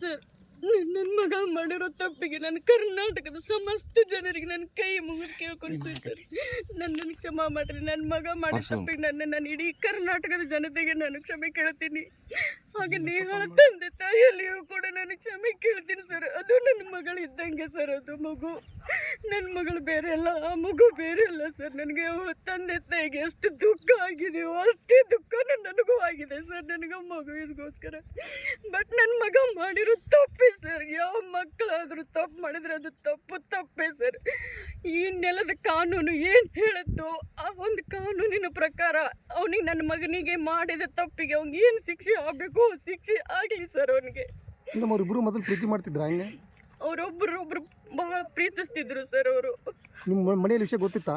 Sir ನನ್ನ ಮಗ ಮಾಡಿರೋ ತಪ್ಪಿಗೆ ನಾನು ಕರ್ನಾಟಕದ ಸಮಸ್ತ ಜನರಿಗೆ ನನ್ನ ಕೈ ಮುಗಿದು ಕೇಳ್ಕೊಂಡು ಸರ್ ನನ್ನನ್ನು ಕ್ಷಮ ಮಾಡ್ರಿ. ನನ್ನ ಮಗ ಮಾಡಿದ ತಪ್ಪಿಗೆ ನನ್ನ ನಾನು ಇಡೀ ಕರ್ನಾಟಕದ ಜನತೆಗೆ ನಾನು ಕ್ಷಮೆ ಕೇಳ್ತೀನಿ. ಹಾಗೆ ನೀವು ತಂದೆ ತಾಯಿಯಲ್ಲಿಯೂ ಕೂಡ ನಾನು ಕ್ಷಮೆ ಕೇಳ್ತೀನಿ ಸರ್. ಅದು ನನ್ನ ಮಗಳು ಇದ್ದಂಗೆ ಸರ್ ಅದು ಮಗು. ನನ್ನ ಮಗಳು ಬೇರೆ ಅಲ್ಲ ಆ ಮಗು ಬೇರೆ ಅಲ್ಲ ಸರ್. ನನಗೆ ತಂದೆ ತಾಯಿಗೆ ಎಷ್ಟು ದುಃಖ ಆಗಿದೆಯೋ ಅಷ್ಟೇ ಸರ್ ನನಗೆ ಮಗುವಿಗೋಸ್ಕರ ಬಟ್ ನನ್ನ ಮಗ ಮಾಡಿರೋ ತಪ್ಪೇ ಸರ್ ಯಾವ ಮಕ್ಕಳಾದರೂ ತಪ್ಪು ಮಾಡಿದ್ರೆ ಅದು ತಪ್ಪು ತಪ್ಪೇ ಸರ್ ಈ ನೆಲದ ಕಾನೂನು ಏನು ಹೇಳುತ್ತೋ ಆ ಒಂದು ಕಾನೂನಿನ ಪ್ರಕಾರ ಅವನಿಗೆ ನನ್ನ ಮಗನಿಗೆ ಮಾಡಿದ ತಪ್ಪಿಗೆ ಅವ್ನಿಗೆ ಏನು ಶಿಕ್ಷೆ ಆಗಬೇಕು ಶಿಕ್ಷೆ ಆಗಲಿ ಸರ್ ಅವನಿಗೆ. ನಮ್ಮವರಿಬ್ಬರು ಮೊದಲು ಪ್ರೀತಿ ಮಾಡ್ತಿದ್ರ ಹಂಗೆ? ಅವರೊಬ್ಬರು ಒಬ್ಬರು ಬಹಳ ಪ್ರೀತಿಸ್ತಿದ್ರು ಸರ್ ಅವರು. ನಿಮ್ಮ ಮನೆಯಲ್ಲಿ ವಿಷಯ ಗೊತ್ತಿತ್ತಾ?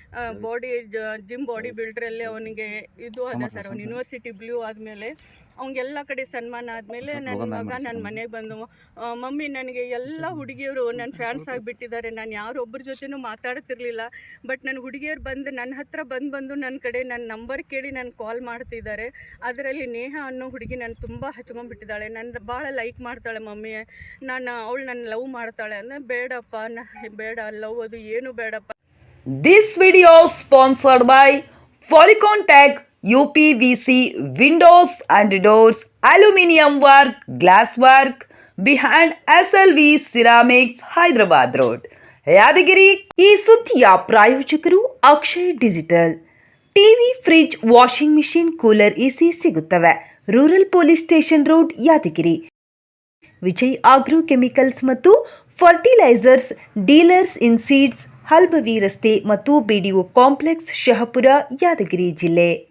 ಬಾಡಿ ಜಿಮ್ ಬಾಡಿ ಬಿಲ್ಡ್ರಲ್ಲಿ ಅವನಿಗೆ ಇದು ಅದ ಸರ್ ಅವ್ನು ಯೂನಿವರ್ಸಿಟಿ ಬ್ಲೂ ಆದಮೇಲೆ ಅವ್ನಿಗೆಲ್ಲ ಕಡೆ ಸನ್ಮಾನ ಆದಮೇಲೆ ನನ್ನ ಮಗ ನನ್ನ ಮನೆಗೆ ಬಂದು ಮಮ್ಮಿ ನನಗೆ ಎಲ್ಲ ಹುಡುಗಿಯರು ನನ್ನ ಫ್ಯಾನ್ಸ್ ಆಗಿಬಿಟ್ಟಿದ್ದಾರೆ ನಾನು ಯಾರೊಬ್ಬರ ಜೊತೆನೂ ಮಾತಾಡ್ತಿರ್ಲಿಲ್ಲ ಬಟ್ ನನ್ನ ಹುಡುಗಿಯರು ಬಂದು ನನ್ನ ಹತ್ರ ಬಂದು ಬಂದು ನನ್ನ ಕಡೆ ನನ್ನ ನಂಬರ್ ಕೇಳಿ ನಾನು ಕಾಲ್ ಮಾಡ್ತಿದ್ದಾರೆ ಅದರಲ್ಲಿ ನೇಹ ಅನ್ನೋ ಹುಡುಗಿ ನಾನು ತುಂಬ ಹಚ್ಕೊಂಡ್ಬಿಟ್ಟಿದ್ದಾಳೆ ನನ್ನ ಭಾಳ ಲೈಕ್ ಮಾಡ್ತಾಳೆ ಮಮ್ಮಿ ನಾನು ಅವಳು ನನ್ನ ಲವ್ ಮಾಡ್ತಾಳೆ ಅಂದರೆ ಬೇಡಪ್ಪ ನಾ ಬೇಡ ಲವ್ ಅದು ಏನು ಬೇಡಪ್ಪ. This video sponsored by Folicon Tech UPVC Windows and Doors Aluminium Work Glass Work behind SLV Ceramics Hyderabad Road Yadgir ಈ ಸುದ್ದಿಯ ಪ್ರಾಯೋಜಕರು Akshay digital TV fridge washing machine cooler AC ಸಿಗುತ್ತವೆ rural police station road Yadgir Vijay agro chemicals ಮತ್ತು fertilizers dealers in seeds ಹಲ್ಬವಿ ರಸ್ತೆ ಮತ್ತು ಬಿಡಿಒ complex Shahapur Yadgir ಜಿಲ್ಲೆ.